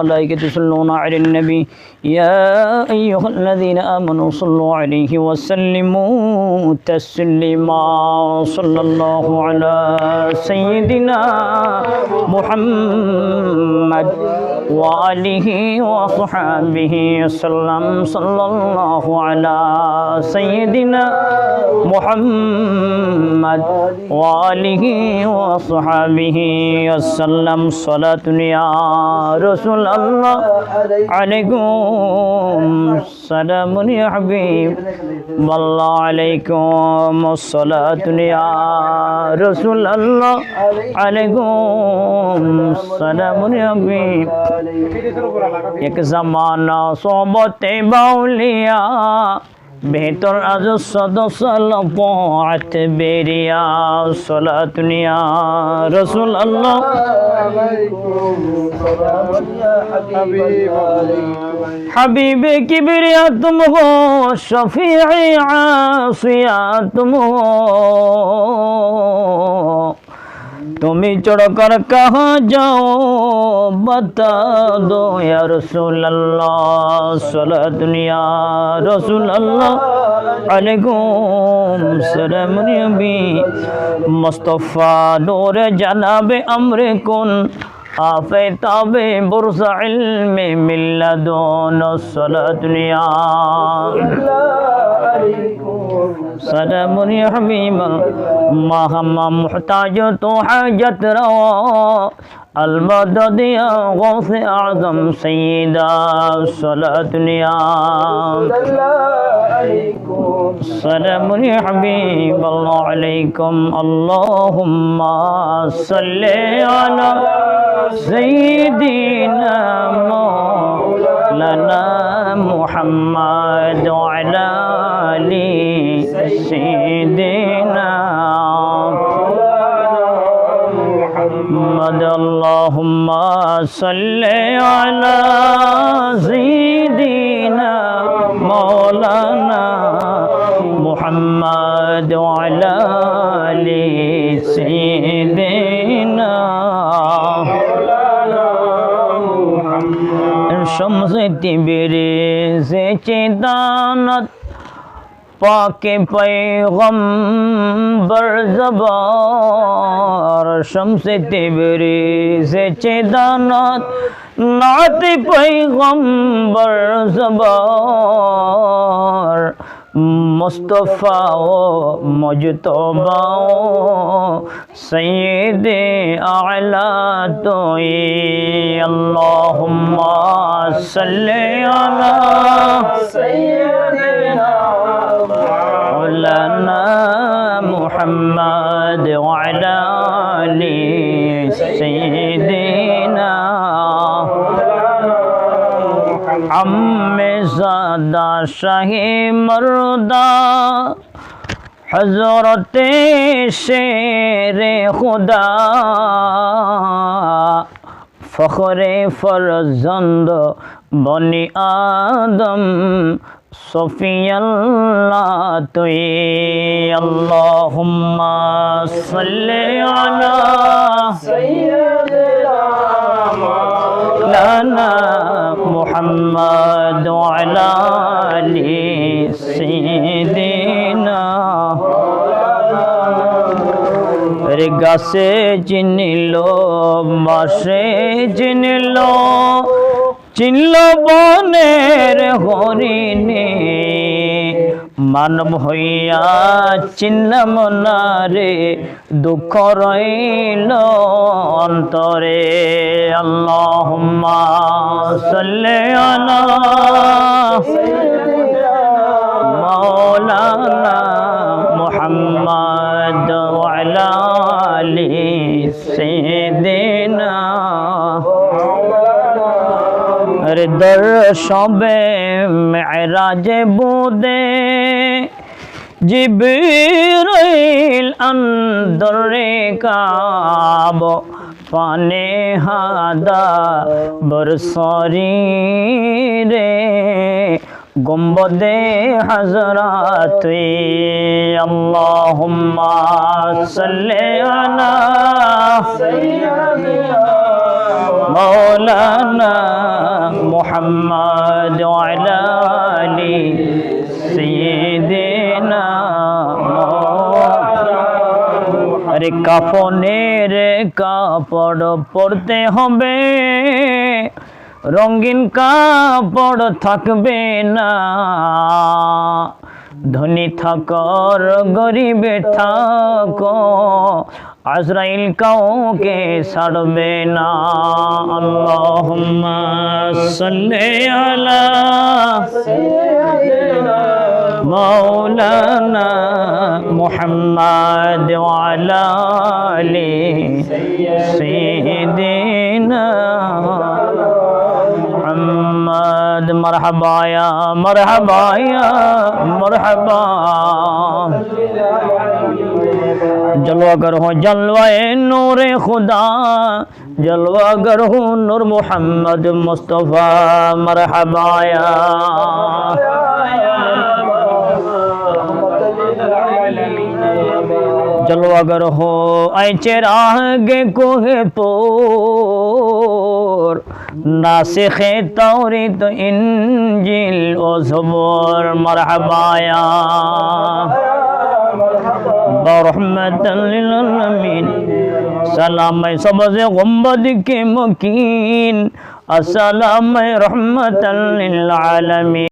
وملائكته يصلون على النبي. يا أيها الذين آمنوا صلوا عليه وسلموا تسليما. صلى الله على سيدنا محمد وآله وصحبه وسلم. صلى الله على سيدنا محمد وآله وصحبه وسلم. صلاة يا رسول اللہ علیکم السلام یا حبیب اللہ علیکم الصلاة یا رسول اللہ، علیکم السلام یا حبیب ایک زمانہ صحبت باولیا بہتر از صد سال پوعت بیریا صلاة یا رسول اللہ حبیب کبریا تم ہو شفیع عاصیا تم ہو تمہیں چڑھ کر کہاں جاؤ؟ بتا دو یا رسول اللہ صلی دنیا، رسول اللہ۔ علیکم سلام، نبی مصطفیٰ نور جناب امر کن آفتاب برس علم ملدون صلی دنیا۔ صدم حميما ما هم محتاج حاجة روا المدد يا غوث أعظم سيدا. صلاة يا سلام يا حبيب الله عليكم. اللهم صل على سيدنا مولانا محمد وعلى آل سيدنا محمد. اللهم صل على شمس تبریز چیدانت پاک پیغمبر زبار شمس تبریز چیدانت نعت پیغمبر زبار مصطفیٰ و مجتبہ و سید اعلیٰ توئی اللہم صلی علی سیدنا مولانا محمد وعلى آل سیدنا আমে সাদা শাহে মরদা হজরত শেরে খুদা। ফখরে ফরজন্দ বনি আদম, সফিয়াল্লাহ তুই আল্লাহুম্মা সাল্লি আলা সাইয়্যিদিনা مولانا محمد وعلى آل سيدنا গাছে চিনিল মাসে চিনিল চিনল বনের হরিণী মানব হইয়া চিন্নাম না রে দুঃখ রইল অন্তরে আল্লাহ মৌলানা মোহাম্মদ আলী সেদিনা হৃদর সবে মেরাজে বুদে جبریل اندر کعب پانے ہادا برساری رے گنبد حضرات اللہم صلی اللہ مولانا محمد علی কাফনের কাপড় পরতে হবে রঙিন কাপড় থাকবে না ধনী থাকর গরিবে থাক আজরাইল কাউকে ছাড়বে না আল্লাহুম্মা সাল্লি আলা محمد وعلى آل سيدنا محمد مرحبا يا مرحبا يا مرحبا جلوہ گر ہو جلوہ نور خدا جلوہ گر ہو نور محمد مصطفیٰ مرحبا یا چلو اگر ہو اے چراغ کوہ پور، ناسخ توریت انجیل و زبور مرحبا یا برحمت للعالمین۔ سلام سبز غمبد کے مکین، السلام رحمت للعالمین۔